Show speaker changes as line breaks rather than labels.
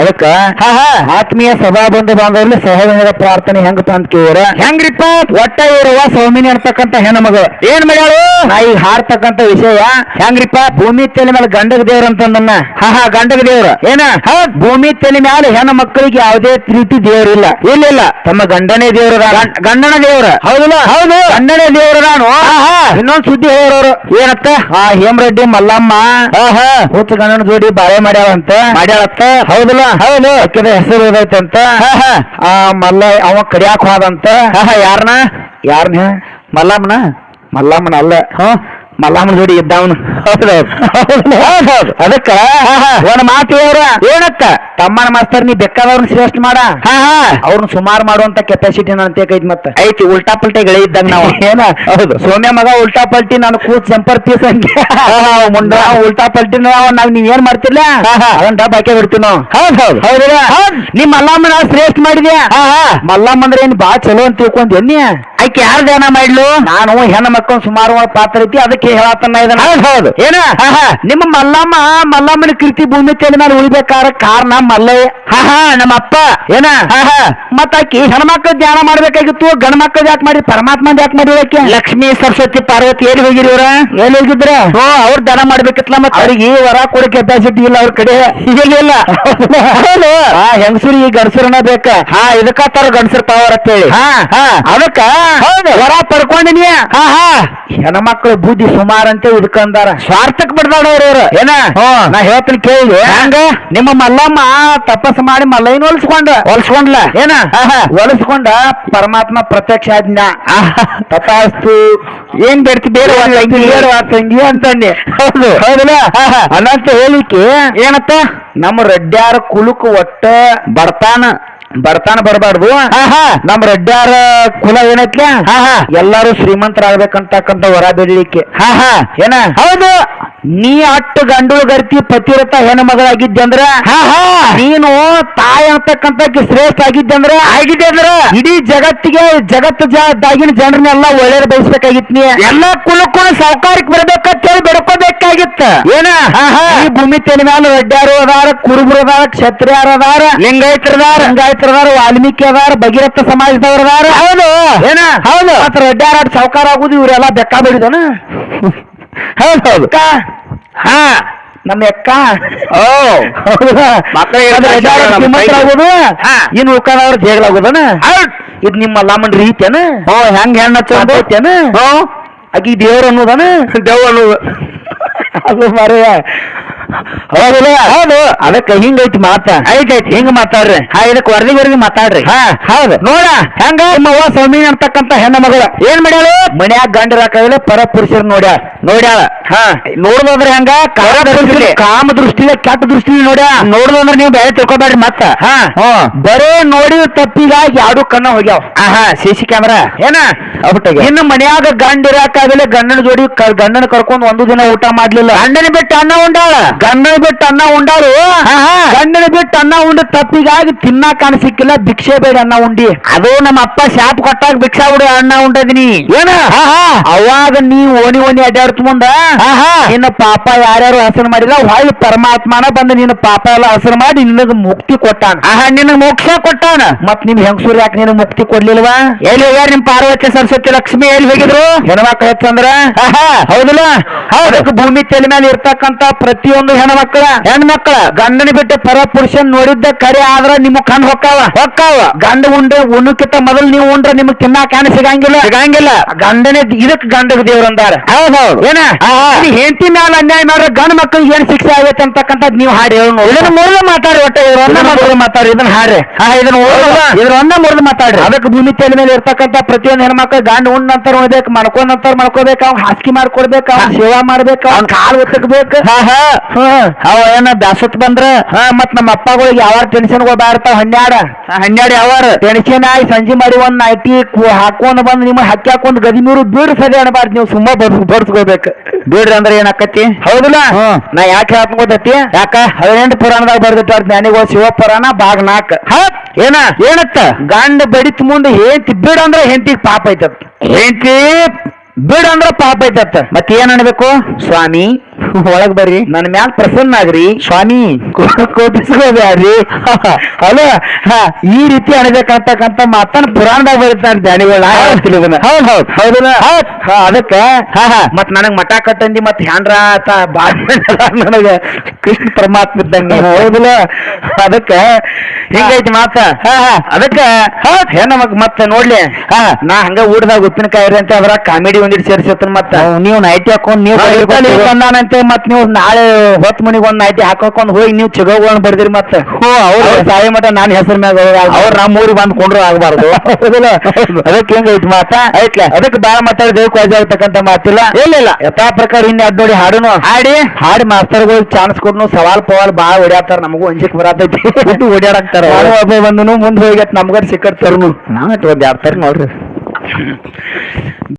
ಅದಕ್ಕ ಆತ್ಮೀಯ ಸಭಾ ಬಂಧು ಬಾಂಧವರಲ್ಲಿ ಸಹೋದರ ಪ್ರಾರ್ಥನೆ ಹೆಂಗಪ್ಪ ಅಂತ ಕೇಳಿದ್ರ ಹೆಂಗ್ರಿಪ್ಪ? ಒಟ್ಟ ಇರುವ ಸೌಮಿನಿ ಅಂತಕ್ಕಂತ ಹೆಣ್ಣು ಮಗಳು ಏನ್ ಮಾಡ್ಯಾಳು? ನಾ ಈಗ ಹಾಡ್ತಕ್ಕಂತ ವಿಷಯ. ಹೆಂಗ್ರಿಪ್ಪ? ಭೂಮಿ ತಲೆ ಮೇಲೆ ಗಂಡಗ ದೇವ್ರ ಅಂತಂದನ್ನ. ಹಾ ಹಾ ಗಂಡಗ ದೇವ್ರ. ಏನ? ಭೂಮಿ ತಲೆ ಮೇಲೆ ಹೆಣ್ಣು ಮಕ್ಕಳಿಗೆ ಯಾವುದೇ ರೀತಿ ದೇವ್ರಿಲ್ಲ ಇಲ್ಲ. ಇಲ್ಲ ತಮ್ಮ ಗಂಡನೇ ದೇವ್ರ ಗಂಡನ ದೇವ್ರ. ಹೌದಲ್ಲ? ಹೌದು. ಗಂಡನೇ ದೇವ್ರ ನಾನು ಇನ್ನೊಂದ್ ಸುದ್ದಿ ಹೇಳೋರು. ಏನತ್ತ? ಆ ಹೇಮರೆಡ್ಡಿ ಮಲ್ಲಮ್ಮ ಹುಚ್ಚ ಗಂಡನ ಜೋಡಿ ಬಾಳೆ ಮಾಡ್ಯಾವಂತ ಮಾಡ್ಯಾಳತ್ತ? ಹೌದಲ್ಲ? ಹೌದು? ಅಕ್ಕಿದ ಹೆಸರು ಓದೈತಂತ ಆ ಮಲ್ಲ ಅವ ಕಡಿಯಾಕ ಹೋದಂತ ಯಾರನ? ಯಾರನ? ಮಲ್ಲಮ್ಮನ? ಮಲ್ಲಮ್ಮನ ಅಲ್ಲ. ಮಲ್ಲಮ್ಮನ ಜೋಡಿ ಇದ್ದವನು. ಹೌದೌದು ಅದಕ್ಕ? ಒಂದ್ ಮಾತು ಹೇಳ್ರ ಏನಕ್ಕ? ತಮ್ಮನ ಮಾಸ್ತರ್ ನೀ ಬೇಕಾದವ್ರನ್ನ ಶ್ರೇಷ್ಠ ಮಾಡ. ಅವ್ರನ್ನ ಸುಮಾರು ಮಾಡುವಂತ ಕೆಪಾಸಿಟಿ ನನ್ನ ಐತಿ ಮತ್ತೆ. ಐತಿ ಉಲ್ಟಾ ಪಲ್ಟಿ ಗಳೇ ಇದ್ದಂಗ ನಾವು. ಏನ? ಹೌದು. ಸೋಮ್ಯ ಮಗ ಉಲ್ಟಾ ಪಲ್ಟಿ ನಾನು ಕೂತ್ ಜಂಪರ್ ಪೀಸ್ ಹಂಗೆ ಮುಂಡ ಉಲ್ಟಾ ಪಲ್ಟಿ ನಾವ್ ನೀವ್ ಏನ್ ಮಾಡ್ತಿಲ್ಲ ಅದನ್ನ ಡಬ್ಬ ಹಾಕಿ ಬಿಡ್ತೀವಿ ನಾವು. ಹೌದ್ ಹೌದು. ಹೌದಿಲ್ಲ? ನಿಮ್ ಮಲ್ಲಮ್ಮನ ಶ್ರೇಷ್ಠ ಮಾಡಿದ್ಯಾ? ಮಲ್ಲಮ್ಮ ಅಂದ್ರೆ ಏನ್ ಬಾ ಚಲೋ ಅಂತ ತಿಳ್ಕೊಂತ ಎನ್ನಿ ಆಕೆ ಯಾರ ಧ್ಯಾನ ಮಾಡ್ಲು? ನಾನು ಹೆಣ್ಣ ಮಕ್ಕಳು ಸುಮಾರು ಪಾತ್ರ ಐತಿ ಅದಕ್ಕೆ ಹೇಳತ್ತನ್ನ ಇದನ್ನ. ಹೌದು ಏನ? ನಿಮ್ಮ ಮಲ್ಲಮ್ಮ ಮಲ್ಲಮ್ಮನ ಕೀರ್ತಿ ಭೂಮಿ ತಲೆ ಮೇಲೆ ಕಾರಣ ಮಲ್ಲಯ್ಯ. ಹಾ ಹಾ ನಮ್ಮ ಅಪ್ಪ ಏನ ಮತ್ತ ಆಕಿ ಹೆಣ್ಮಕ್ಳು ಧ್ಯಾನ ಮಾಡ್ಬೇಕಾಗಿತ್ತು ಗಂಡ ಮಕ್ಳು ಯಾಕೆ ಮಾಡಿ ಪರಮಾತ್ಮ ಯಾಕೆ ಮಾಡಿ ಲಕ್ಷ್ಮೀ ಸರಸ್ವತಿ ಪಾರ್ವತಿ ಎಲ್ಲಿ ಹೋಗಿರಿ ಇವ್ರ? ಎಲ್ಲಿ ಹೋಗಿದ್ರ? ಓ ಅವ್ರ ಧ್ಯಾನ ಮಾಡ್ಬೇಕಿತ್ತಲ್ಲ ಮತ್ತೆ? ಅವ್ರಿಗೆ ವರ ಕೊಡೋ ಕೆಪಾಸಿಟಿ ಇಲ್ಲ ಅವ್ರ ಕಡೆ. ಇಲ್ಲ. ಆ ಈ ಗಂಡಸರನ್ನ ಬೇಕ? ಹಾ ಇದಕ್ಕ ತರ ಗಂಡಸರ್ ಪವರ್ ಅಂತ ಹೇಳಿ ಹಾ ಹಾ. ಅದಕ್ಕ ವರ ಪಡ್ಕೊಂಡಿನಿ ಹಾ ಹಾ. ಹೆಣ್ಮಕ್ಳು ಬುದ್ಧಿ ಸುಮಾರು ಅಂತ ಇದಕ್ಕಂದಾರ ಸ್ವಾರ್ಥಕ್ ಬಿಡ್ದಾಡ ಅವ್ರವ್ರು ಏನ? ನಾ ಹೇಳ್ತೀನಿ ಕೇಳಿ. ಹಂಗ? ನಿಮ್ಮ ಮಲ್ಲಮ್ಮ ತಪಸ್ ಮಾಡಿ ಮಲ್ಲಯ್ಯನ ಹೊಲ್ಸ್ಕೊಂಡ ಹೊಲ್ಸ್ಕೊಂಡ್ಲ ಏನ? ಹೊಲಸ್ಕೊಂಡ ಪರಮಾತ್ಮ ಪ್ರತ್ಯಕ್ಷ ಆಜ್ಞ. ತಥಾಸ್ತು ಏನ್ ಬೇಡ್ತಿ? ಬೇರೆ ಬೇರೆ ತಂಗಿ ಅಂತಂದೆ. ಹೌದು. ಹೌದಲ್ಲ? ಅದಂತ ಹೇಳಿಕೆ ಏನತ್ತ ನಮ್ಮ ರೆಡ್ಡ್ಯಾರ ಕುಲುಕು ಒಟ್ಟ ಬರ್ತಾನ. ಬರ್ತಾನ ಬರಬಾರ್ದು. ನಮ್ಮ ರೆಡ್ಡ್ಯಾರ ಕುಲ ಏನೈತ್ಲ? ಎಲ್ಲಾರು ಶ್ರೀಮಂತರಾಗ್ಬೇಕಂತಕ್ಕಂತ ವರ ಹಾ ಏನ? ಹೌದು. ನೀ ಅಟ್ಟು ಗಂಡು ಗರ್ತಿ ಪತಿರತ ಹೆಣ್ಣು ಮಗಳಾಗಿದ್ದೆ ಅಂದ್ರ ನೀನು ತಾಯಿ ಅಂತಕ್ಕಂತ ಶ್ರೇಷ್ಠ ಆಗಿದ್ದೆ ಅಂದ್ರ ಆಗಿದ್ದೆ ಅಂದ್ರ? ಇಡೀ ಜಗತ್ತಿಗೆ ಜಗತ್ತು ಜಾಗಿನ ಜನರನ್ನೆಲ್ಲ ಒಳ್ಳೆಯ ಬಯಸ್ಬೇಕಾಗಿತ್ತು ನೀ. ಎಲ್ಲ ಕುಲಕ್ಕೂ ಸಾವುಕಾರಕ್ಕೆ ಬರ್ಬೇಕಂತ ಹೇಳಿ ಬೆಡ್ಕೋಬೇಕಾಗಿತ್ತ. ಏನ? ಈ ಭೂಮಿ ತೆಲಿ ಮ್ಯಾಲ ರೆಡ್ಡ್ಯಾರು ಅದಾರ ಕುರುಬರು ಅದಾರ ಕ್ಷತ್ರಿಯರು ಅದಾರ ಲಿಂಗಾಯತರದಾರ ಲಿಂಗಾಯತರದಾರ ವಾಲ್ಮೀಕಿ ಅದಾರ ಭಗೀರಥ ಸಮಾಜದವ್ರ ಅದಾರ. ಹೌದು. ಏನ? ಹೌದು. ಮತ್ತ ರೆಡ್ಡ್ಯಾರ ಸಾವುಕಾರ ಆಗುದು ಇವರೆಲ್ಲ ಬೆಕ್ಕ ಬಿಡಿದನ ಹೌದು ಹೌದು. ಹಾ. ನಮ್ಮ ಅಕ್ಕ? ಓ. ಆಗೋದು? ಇನ್ನು ಉಳ್ಕೊಂಡವ್ರ ಜೇಗ್ಲಾಗೋದನ ಇದು ನಿಮ್ಮ ಲಾಮನ್ ರೀತಿಯನ ಓ ಹೆಂಗ್ ಹೆಣ್ಣ ಚಂದನ ಆಕಿ ದೇವ್ರ ಅನ್ನೋದನ? ದೇವ್ ಅನ್ನೋದು. ಅದು ಮರೆಯ. ಹೌದಲ್ಲ? ಹೌದು. ಅದಕ್ಕೆ ಹಿಂಗೈತಿ ಮಾತ. ಐತೈತಿ. ಹಿಂಗ ಮಾತಾಡ್ರಿ. ಹಾ ಇದಕ್ಕೆ ವರದಿ ವರದಿ ಮಾತಾಡ್ರಿ. ಹಾ ಹೌದು. ನೋಡ ಹೆಂಗ? ನಿಮ್ಮ ಅವ್ವ ಸೌಮಿನಿ ಅಂತಕ್ಕಂತ ಹೆಣ್ಣ ಮಗಳು. ಏನ್ ಮಾಡ್ಯಾಳು? ಮನ್ಯಾಗ ಗಂಡರ ಹಾಕಲ್ಲ ಪರ ಪುರುಷರು ನೋಡ್ಯಾಳ. ನೋಡ್ಯಾಳ. ಹಾ. ನೋಡ್ದಂದ್ರೆ ಹೆಂಗ? ಕಾಮ ದೃಷ್ಟಿ ಕೆಟ್ಟ ದೃಷ್ಟಿ ನೋಡ್ಯಾ ನೋಡ್ದಂದ್ರೆ ನೀವು ಬೇರೆ ತಿಳ್ಕೊಬೇಡ್ರಿ ಮತ್ತ. ಹಾ. ಬರೇ ನೋಡಿ ತಪ್ಪಿಗಾಗಿ ಯಾರು ಕಣ್ಣ ಹೋಗ್ಯಾವ. ಹಾ ಸಿ ಸಿ ಕ್ಯಾಮ್ರಾ? ಏನ? ಇನ್ನು ಮನ್ಯಾಗ ಗಂಡ ಇರಾಕಾಗಲೇ ಗಂಡನ ಜೋಡಿ ಗಂಡನ ಕರ್ಕೊಂಡು ಒಂದು ದಿನ ಊಟ ಮಾಡ್ಲಿಲ್ಲ. ಅಣ್ಣನ ಬಿಟ್ಟು ಅನ್ನ ಉಂಡಾಳ? ಗಂಡನ ಬಿಟ್ಟು ಅನ್ನ ಉಂಡಾರು? ಗಂಡನ ಬಿಟ್ಟು ಅನ್ನ ಉಂಡ ತಪ್ಪಿಗಾಗಿ ತಿನ್ನಾಕ ಅನ್ನ ಸಿಕ್ಕಿಲ್ಲ ಭಿಕ್ಷೆ ಬೇಡ ಅನ್ನ ಉಂಡಿ. ಅದು ನಮ್ಮ ಅಪ್ಪ ಶಾಪ್ ಕೊಟ್ಟಾಗ ಭಿಕ್ಷಾ ಬಿಡು ಅನ್ನ ಉಂಡದಿನಿ. ಏನ? ಅವಾಗ ನೀ ಓಣಿ ಓಣಿ ಅಡ್ಡಾಡ್ತ ಮುಂದ ನಿನ್ನ ಪಾಪ ಯಾರ್ಯಾರು ಹಸನ ಮಾಡಿಲ್ಲ ಹೊಳ್ಳಿ ಪರಮಾತ್ಮನ ಬಂದು ನಿನ್ನ ಪಾಪ ಎಲ್ಲ ಹಸರು ಮಾಡಿ ನಿನಗ ಮುಕ್ತಿ ಕೊಟ್ಟಾನ. ಆಹಾ ನಿನಗ ಮೋಕ್ಷ ಕೊಟ್ಟಾನ. ಮತ್ ನಿಮ್ ಹೆಂಗಸೂರ್ ಯಾಕೆ ನಿನಗ ಮುಕ್ತಿ ಕೊಡ್ಲಿಲ್ವಾ? ಎಲ್ಲಿ ಹೋಗ್ಯಾರ ನಿಮ್ ಪಾರ್ವತಿ ಸರಸ್ವತಿ ಲಕ್ಷ್ಮಿ ಎಲ್ಲಿ ಹೋಗಿದ್ರು? ಹೆಣ್ಮಕ್ಳು ಹೆಚ್ಚಂದ್ರ? ಹೌದಿಲ್ಲ? ಹೌದು. ಭೂಮಿ ತಲೆ ಮೇಲೆ ಇರ್ತಕ್ಕಂತ ಪ್ರತಿಯೊಂದು ಹೆಣ್ಮಕ್ಳ. ಹೆಣ್ಮಕ್ಳ. ಗಂಡನ ಬಿಟ್ಟು ಪರ ಪುರುಷನ್ ನೋಡಿದ್ದ ಕರೆ ಆದ್ರ ನಿಮ್ ಕಣ್ ಹೊಕ್ಕಾವ? ಹೊಕ್ಕಾವ. ಗಂಡ ಉಂಡ್ರೆ ಉಣ್ಣಕ್ಕಿಂತ ಮೊದಲು ನೀವು ಉಂಡ್ರೆ ನಿಮ್ಗೆ ತಿನ್ನಾಕ ಕಾಣ ಸಿಗಂಗಿಲ್ಲ. ಸಿಗಂಗಿಲ್ಲ. ಗಂಡನೇ ಇದಕ್ ಗಂಡ ದೇವ್ರ ಅಂದಾರ. ಹೌದೌದು. ಏನ? ಹೆಂಡತಿ ಮ್ಯಾಲ ಅನ್ಯಾಯ ಮಾಡ್ರೆ ಗಂಡ ಮಕ್ಕಳಿಗೆ ಏನ್ ಶಿಕ್ಷೆ ಆಗೈತೆ ಅಂತಕ್ಕಂಥದ್ದು ನೀವು ಹಾಡಿ ಇದನ್ನ ಮೊದಲು ಮಾತಾಡಿ ಒಟ್ಟೆ ಇವ್ರ. ಒಂದ ಮೊದಲು ಮಾತಾಡಿ ಇದನ್ನ ಹಾಡ್ರಿ. ಹಾ ಇದನ್ನ ಇದ್ರ ಒಂದ ಮೊದಲು ಮಾತಾಡ್ರಿ. ಅದಕ್ಕೆ ಭೂಮಿ ತಲೆ ಮೇಲೆ ಇರ್ತಕ್ಕಂಥ ಪ್ರತಿಯೊಂದು ಹೆಣ್ಮಕ್ಳು ಗಂಡ ಉಂಡ್ ನಂತರ ಉಣ್ಬೇಕು ಮಾಡ್ಕೊಂಡ್ ನಂತರ ಮಾಡ್ಕೋಬೇಕು ಅವ್ನ್ ಹಾಸಿಗೆ ಮಾಡ್ಕೊಡ್ಬೇಕು ಅವ್ನ್ ಸೇವಾ ಮಾಡ್ಬೇಕು ಅವ್ನ್ ಕಾಲ್ ಒತ್ತಕ್ಬೇಕು. ಅವ ಏನ ಬ್ಯಾಸತ್ ಬಂದ್ರ? ಹಾ ಮತ್ ನಮ್ಮ ಅಪ್ಪಗಳಿಗೆ ಯಾವ ಟೆನ್ಷನ್ ಬಾರ್ತಾವ ಹನ್ನೆರಡ ಹನ್ನೆರಡು ಯಾವಾರ? ಟೆನ್ಷನ್ ಆಗಿ ಸಂಜೆ ಮಾಡಿ ಒಂದ್ ನೈಟಿ ಹಾಕೊಂಡ್ ಬಂದ್ ನಿಮ್ಮ ಹಕ್ಕಿ ಹಾಕೊಂಡ್ ಗದಿ ನೀರು ಬೀಡ್ ಸರಿ ಅನ್ಬಾರ್ದು ನೀವು ಸುಮ್ಮ ಬರ್ಸ್ ಬರ್ಸ್ಕೋಬೇಕು. ಬೀಡ್ರಿ ಅಂದ್ರೆ ಏನಾಕತಿ ಹೌದಿಲ್ಲ? ನಾ ಯಾಕೆ ಗೊತ್ತೈತಿ ಯಾಕ? ಹದಿನೆಂಟು ಪುರಾಣದಾಗ ಬರ್ದಿಟ್ಟಾರ ಜ್ಞಾನಿಗಳು ಶಿವ ಪುರಾಣ ಬಾಗ್ ನಾಕ್ ಹತ್ ಏನ? ಏನತ್ತ? ಗಂಡ ಬಡಿತ್ ಮುಂದೆ ಹೆಂತಿ ಬೀಡ್ ಅಂದ್ರೆ ಹೆಂತಿಗ್ ಪಾಪ ಐತತ್. ಹೆಂತಿ ಬೀಡ್ ಅಂದ್ರೆ ಪಾಪ ಐತತ್. ಮತ್ತೇನ್ ಅನ್ಬೇಕು? ಸ್ವಾಮಿ ಒಳಗ್ ಬರ್ರಿ. ನನ್ನ ಮ್ಯಾಲ್ ಪ್ರಸನ್ನ ಆಗ್ರಿ. ಸ್ವಾಮಿ. ಕೋಪಿಸ್ಕೋಬ್ಯಾಡ್ರಿ ಹಲೋ ಹಾ ಈ ರೀತಿ ಅಣಬೇಕಂತಕ್ಕಂತ ಮಾತನ್ ಪುರಾಣದಾಗ ಬರುತ್ತಾನ ಧ್ಯಾನಿಗಳು ಹೌದ್. ಹೌದ್ ಹೌದಲ್ಲ? ಹಾ ಅದಕ್ಕ? ಮತ್ ನನಗ್ ಮಠ ಕಟ್ಟಂದಿ ಮತ್ ಹ್ಯಾಂಡ್ರ ಆತ ನನಗ ಕೃಷ್ಣ ಪರಮಾತ್ಮ ಇದ್ದಂಗ. ಹೌದಲ್ಲ? ಅದಕ್ಕ? ಹಿಂಗೈತಿ ಮಾತ? ಹಾ ಹಾ. ಅದಕ್ಕ? ನಮಗ್ ಮತ್ತ ನೋಡ್ಲಿ? ಹಾ. ನಾ ಹಂಗ ಊಟದಾಗ ಉಪ್ಪಿನಕಾಯಿ ಅಂತ ಅದ್ರ ಕಾಮಿಡಿ ಒಂದಿಟ್ಟು ಸೇರ್ಸತ್ತನ್ ಮತ್ತ. ನೀವು ನೈಟಿ ಹಾಕೊಂಡ್ ನೀವು ಬಂದಾನಂತೆ ಮತ್ ನೀವು ನಾಳೆ ಹೊತ್ ಮನಿಗ್ ಒಂದ್ ನಾಟಿ ಹಾಕೊಂಡ್ ಹೋಗಿ ನೀವು ಚಿಗೋಗಳನ್ನ ಬರ್ದಿರಿ ಮತ್ತೆ ಹೋ ಅವ್ರ ಸಾಯಿ ಮಠ ನಾನ್ ಹೆಸರು ಮ್ಯಾಗ ಅವ್ರ ನಮ್ಮ ಊರಿಗೆ ಬಂದ್ ಕೊಂಡ್ರು ಆಗ್ಬಾರ್ದು. ಅದಕ್ಕೆ ಹೆಂಗೈತಿ ಮಾತಾ? ಐತ್ಲ. ಅದಕ್ಕೆ ಬಾಳ ಮಾತಾಡಿದ್ರೆ ಕಾಜ್ ಆಗ್ತಕ್ಕಂತ ಮಾತಿಲ್ಲ. ಇಲ್ಲ ಇಲ್ಲ. ಯಥಾ ಪ್ರಕಾರ ಹಿಂದೆ ಅದ್ ನೋಡಿ ಹಾಡುನು. ಹಾಡಿ. ಹಾಡಿ ಮಾಸ್ತರ್ಗಳಿಗೆ ಚಾನ್ಸ್ ಕೊಡ್ನು. ಸವಾಲ್ ಪವಾಲ್ ಬಾಳ ಓಡ್ಯಾತಾರ ನಮಗೂ ಅಂಜಿಕ್ ಬರತೈತಿ. ಓಡಾಡಕ್ತಾರ ಒಬ್ಬ ಬಂದನು ಮುಂದ್ ಹೋಗಿ ನಮ್ಗಾರ ಸಿಕ್ಕಟ್ ತರ್ನು. ನಾವ್ ಒಂದ್ ಯಾರ್ತಾರ ತರ ನೋಡ್ರಿ.